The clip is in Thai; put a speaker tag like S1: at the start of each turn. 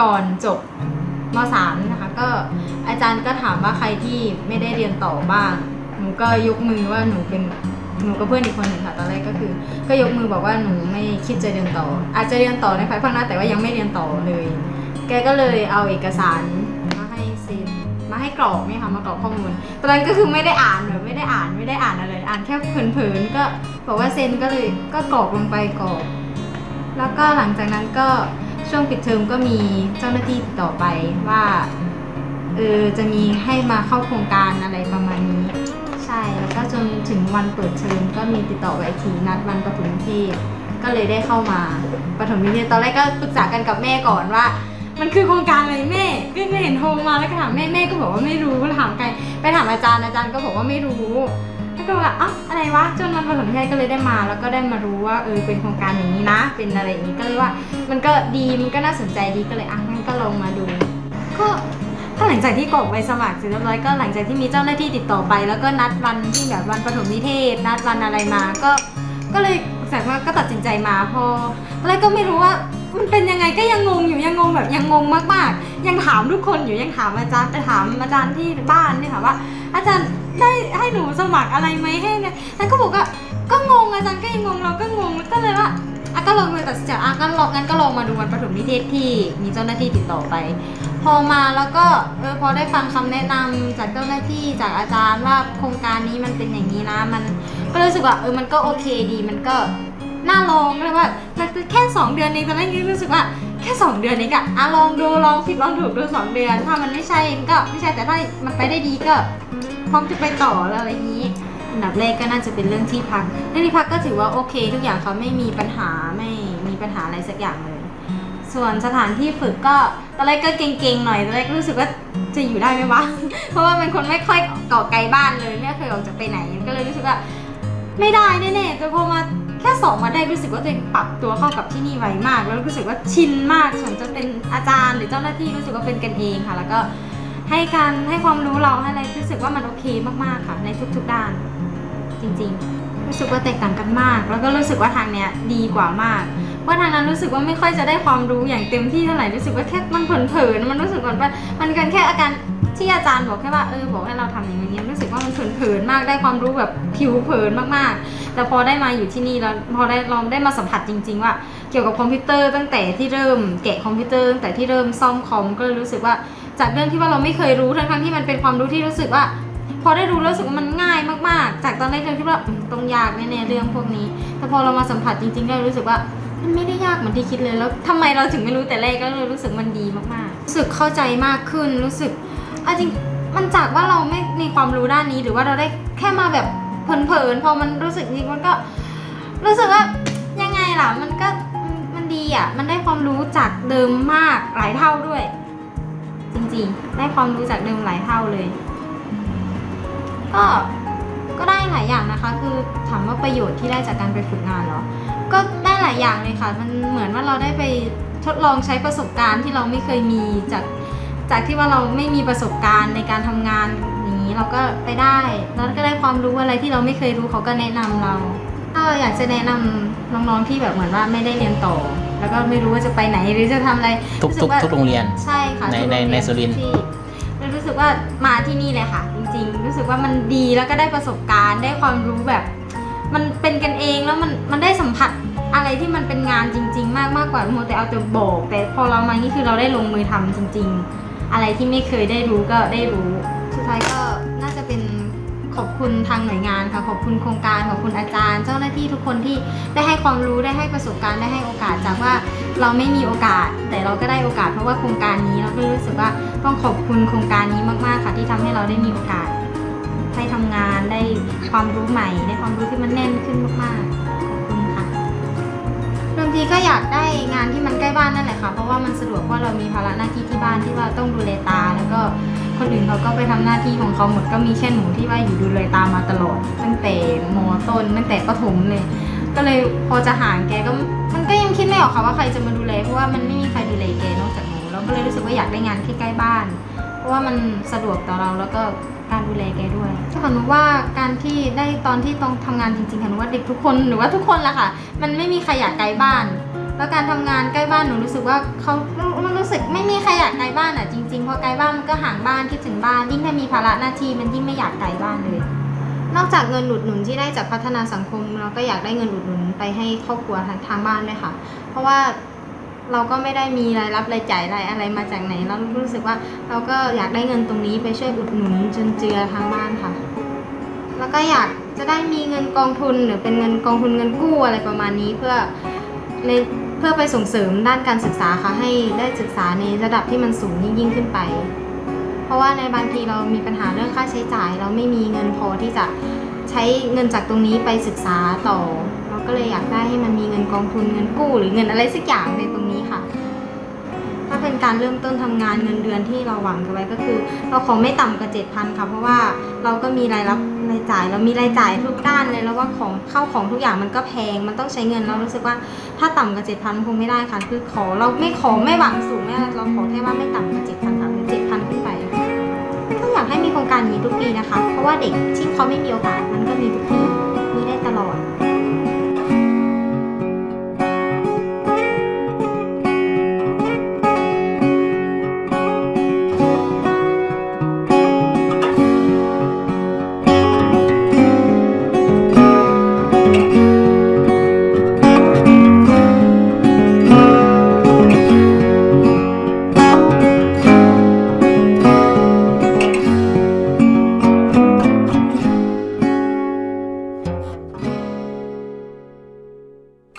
S1: ก่อนจบมสามนะคะก็อาจารย์ก็ถามว่าใครที่ไม่ได้เรียนต่อบ้าง หนูก็ยกมือว่าหนูเป็นหนูกับเพื่อนอีกคนหนึ่งค่ะตอนแรกก็คือ ก็ยกมือบอกว่าหนูไม่คิดจะเรียนต่อ อาจจะเรียนต่อในภายภาคหน้าแต่ว่ายังไม่เรียนต่อเลย แกก็เลยเอาเอกสารมาให้เซ็นมาให้กรอกเนี่ยค่ะมากรอกข้อมูล ตอนนั้นก็คือไม่ได้อ่านแบบไม่ได้อ่านไม่ได้อ่านอะไรอ่านแค่เผินๆก็บอกว่าเซ็นก็เลยก็กรอกลงไปกรอก แล้วก็หลังจากนั้นก็ ช่วงปิดเทอมก็มีเจ้าหน้าที่ติดต่อไปว่าเออจะมีให้มาเข้าโครงการอะไรประมาณนี้ ใช่แล้วก็จนถึงวันเปิดเทอมก็มีติดต่อไปอีกทีนัดวันปฐมนิเทศก็เลยได้เข้ามาปฐมนิเทศตอนแรกก็ปรึกษากันกับแม่ก่อนว่า มันคือโครงการอะไรแม่ก็ไม่เห็นโทรมาแล้วก็ถามแม่แม่ก็บอกว่าไม่รู้ถามใครไปถามอาจารย์อาจารย์ก็บอกว่าไม่รู้ ก็ว่าอะอะไรวะจนวันปฐมนิเทศก็เลยได้มา แล้วก็ได้มารู้ว่าเออเป็นโครงการอย่างนี้นะ เป็นอะไรอย่างนี้ก็เลยว่า มันก็ดีมันก็น่าสนใจดีก็เลยอะงั้นก็ลองมาดู ก็ถ้าหลังจากที่กรอกใบสมัครเสร็จเรียบร้อยก็หลังจากที่มีเจ้าหน้าที่ติดต่อไป แล้วก็นัดวันที่แบบวันปฐมนิเทศ นัดวันอะไรมา ก็ก็เลยแสดงว่าก็ตัดสินใจมาพอตอนแรกก็ไม่รู้ว่ามันเป็นยังไงก็ยังงงอยู่ยังงงแบบยังงงมากๆ ยังถามทุกคนอยู่ยังถามอาจารย์ไปถามอาจารย์ที่บ้านเนี่ยค่ะว่า อาจารย์ ได้ให้หนูสมัครอะไรไหมให้เนี่ยแล้วก็บอกว่าก็งงอาจารย์ก็ยังงงเราก็งงก็เลยว่าอะก็ลองเลยตัดสินใจอะก็ลองงั้นก็ลองมาดูวันปฐมนิเทศที่มีเจ้าหน้าที่ติดต่อไป พอมาแล้วก็เออพอได้ฟังคำแนะนำจากเจ้าหน้าที่จากอาจารย์ว่าโครงการนี้มันเป็นอย่างนี้นะมันก็รู้สึกว่าเออมันก็โอเคดีมันก็น่าลองเลยว่ามันแค่ 2 เดือนเองตอนแรกยังรู้สึกว่าแค่ 2 เดือนเองอะอะลองดูลองผิดลองถูกดู 2 เดือน ถ้ามันไม่ใช่ก็ไม่ใช่แต่ถ้ามันไปได้ดีก็ พร้อมจะไปต่อแล้วอะไรอย่างนี้อันดับแรกก็น่าจะเป็นเรื่องที่พักเรื่องที่พักก็ถือว่าโอเค ทุกอย่างเขาไม่มีปัญหาไม่มีปัญหาอะไรสักอย่างเลย ส่วนสถานที่ฝึกก็ตอนแรกก็เก่งๆหน่อยตอนแรกรู้สึกว่าจะอยู่ได้ไหมวะ เพราะว่าเป็นคนไม่ค่อยเกาะไกลบ้านเลยไม่เคยออกจากไปไหนก็เลยรู้สึกว่าไม่ได้แน่ๆแต่พอมาแค่สองมาได้รู้สึกว่าตัวเองปรับตัวเข้ากับที่นี่ไวมาก แล้วรู้สึกว่าชินมากส่วนจะเป็นอาจารย์หรือเจ้าหน้าที่รู้สึกว่าเป็นกันเองค่ะ แล้วก็ ให้การให้ความรู้เราให้อะไรรู้สึกว่ามันโอเคมากๆค่ะ ในทุกๆด้าน จริงๆ รู้สึกว่าแตกต่างกันมาก แล้วก็รู้สึกว่าทางเนี้ยดีกว่ามากเพราะทางนั้นรู้สึกว่าไม่ค่อยจะได้ความรู้อย่างเต็มที่เท่าไหร่รู้สึกว่าแค่มันเผลอๆมันรู้สึกเหมือนว่ามันกันแค่อาการที่อาจารย์บอกแค่ว่าเออบอกให้เราทำอย่างนี้รู้สึกว่ามันเผลอๆมากได้ความรู้แบบผิวเผินมากๆ แต่พอได้มาอยู่ที่นี่แล้วพอได้ลองได้มาสัมผัสจริง ๆ ว่า เกี่ยวกับคอมพิวเตอร์ตั้งแต่ที่เริ่มแกะคอมพิวเตอร์ตั้งแต่ที่เริ่มซ่อมคอมก็เลยรู้สึกว่า จากเรื่องที่ว่าเราไม่เคยรู้ทั้งๆที่มันเป็นความรู้ที่รู้สึกว่า พอได้รู้แล้วรู้สึกว่ามันง่ายมากๆ จากตอนแรกเราคิดว่าต้องยากแน่ๆเรื่องพวกนี้ แต่พอเรามาสัมผัสจริงๆก็รู้สึกว่ามันไม่ได้ยากเหมือนที่คิดเลยแล้วทำไมเราถึงไม่รู้แต่แรกก็เลยรู้สึกมันดีมากๆรู้สึกเข้าใจมากขึ้นรู้สึกอาจริงมันจากว่าเราไม่มีความรู้ด้านนี้หรือว่าเราได้แค่มาแบบเพลินๆพอมันรู้สึกจริงมันก็ รู้สึกว่ายังไงล่ะมันก็มันดีอะมันได้ความรู้จากเดิมมากหลายเท่าด้วย จริงๆ ได้ความรู้จากเดิมหลายเท่าเลย ก็ก็ได้หลายอย่างนะคะ คือถามว่าประโยชน์ที่ได้จากการไปฝึกงานเหรอ ก็ได้หลายอย่างเลยค่ะ มันเหมือนว่าเราได้ไปทดลองใช้ประสบการณ์ที่เราไม่เคยมีจากจากที่ว่าเราไม่มีประสบการณ์ในการทำงานอย่างนี้เราก็ไปได้แล้วก็ได้ความรู้อะไรที่เราไม่เคยรู้เขาก็แนะนำเราก็อยากจะแนะนำน้องๆที่แบบเหมือนว่าไม่ได้เรียนต่อ แล้วก็ไม่รู้ว่าจะไปไหนหรือจะทำอะไร
S2: ทุก
S1: รู้สึ
S2: ทุก
S1: ว่า
S2: ทุกโรงเรียน
S1: ใช่ค่ะ
S2: ใน
S1: ทุก
S2: ใน
S1: โงเย
S2: ในสุรินทร์
S1: ที่แล้วรู้สึกว่ามาที่นี่เลยค่ะ จริง ๆ รู้สึกว่ามันดีแล้วก็ได้ประสบการณ์ได้ความรู้แบบ มันเป็นกันเองแล้วมันมันได้สัมผัสอะไรที่มันเป็นงานจริง ๆ มากมากกว่าโมวแต่เอาแต่บอกแต่พอเรามานี่คือเราได้ลงมือทำจริง ๆ อะไรที่ไม่เคยได้รู้ก็ได้รู้ สุดท้ายก็น่าจะเป็นข อบคุณทางหน่วยงานค่ะขอบคุณโครงการขอบคุณอาจารย์ เจ้าหน้าที่ทุกคนที่ได้ให้ความรู้ได้ให้ประสบการณ์ได้ให้โอกาสจากว่าเราไม่มีโอกาส แต่เราก็ได้โอกาสเพราะว่าโครงการนี้เราก็รู้สึกว่าต้องขอบคุณโครงการนี้มากๆค่ะ ที่ทำให้เราได้มีโอกาสได้ทำงานได้ความรู้ใหม่ได้ความรู้ที่มันแน่นขึ้นมากๆ อยากได้งานที่มันใกล้บ้านนั่นแหละค่ะ เพราะว่ามันสะดวกเพราะเรามีภาระหน้าที่ที่บ้านที่ว่าต้องดูแลตา แล้วก็คนอื่นเขาก็ไปทำหน้าที่ของเขาหมดก็มีแค่หนูที่ว่าอยู่ดูแลตามาตลอด ตั้งแต่มอต้นตั้งแต่ประถมเลยก็เลยพอจะห่างแกก็มันก็ยังคิดไม่ออกค่ะว่าใครจะมาดูแลเพราะว่ามันไม่มีใครดูแลแกนอกจากหนูเราก็เลยรู้สึกว่าอยากได้งานที่ใกล้บ้าน เพราะว่ามันสะดวกต่อเราแล้วก็การดูแลแกด้วยค่ะหนูว่าการที่ได้ตอนที่ต้องทำงานจริงๆค่ะหนูว่าเด็กทุกคนหรือว่าทุกคนละค่ะ มันไม่มีใครอยากไกลบ้าน แล้วการทำงานใกล้บ้านหนูรู้สึกว่าเขามันรู้สึกไม่มีพอไกลบ้านมันก็ห่างบ้านคิดถึงบ้านยิ่งถ้ามีภาระหน้าที่มันยิ่งไม่อยากไกลบ้านเลย นอกจากเงินอุดหนุนที่ได้จากพัฒนาสังคม เราก็อยากได้เงินอุดหนุนไปให้ครอบครัวทางทางบ้านด้วยค่ะ เพราะว่าเราก็ไม่ได้มีรายรับรายจ่ายรายอะไรมาจากไหนเรารู้สึกว่าเราก็อยากได้เงินตรงนี้ไปช่วยอุดหนุนจนเจือทางบ้านค่ะ แล้วก็อยากจะได้มีเงินกองทุนหรือเป็นเงินกองทุนเงินกู้อะไรประมาณนี้เพื่อใน เพื่อไปส่งเสริมด้านการศึกษาค่ะให้ได้ศึกษาในระดับที่มันสูงยิ่งขึ้นไป เพราะว่าในบางทีเรามีปัญหาเรื่องค่าใช้จ่าย เราไม่มีเงินพอที่จะใช้เงินจากตรงนี้ไปศึกษาต่อ เราก็เลยอยากได้ให้มันมีเงินกองทุนเงินกู้ หรือเงินอะไรสักอย่างในตรงนี้ค่ะ เป็นการเริ่มต้นทำงานเงินเดือนที่เราหวังกันไว้ก็คือ เราขอไม่ต่ำกว่าเจ็ดพันค่ะเพราะว่าเราก็มีรายรับรายจ่าย เรามีรายจ่ายทุกด้านเลยแล้วว่าของเข้าของทุกอย่างมันก็แพงมันต้องใช้เงินเรารู้สึกว่าถ้าต่ำกว่าเจ็ดพันคงไม่ได้ค่ะคือขอเราไม่ขอไม่หวังสูงไม่อะไรเราขอแค่ว่าไม่ต่ำกว่าเจ็ดพันค่ะหรือเจ็ดพันขึ้นไปก็อยากให้มีโครงการนี้ทุกปีนะคะ เพราะว่าเด็กที่เขาไม่มีโอกาสมันก็มีทุกที่มีได้ตลอด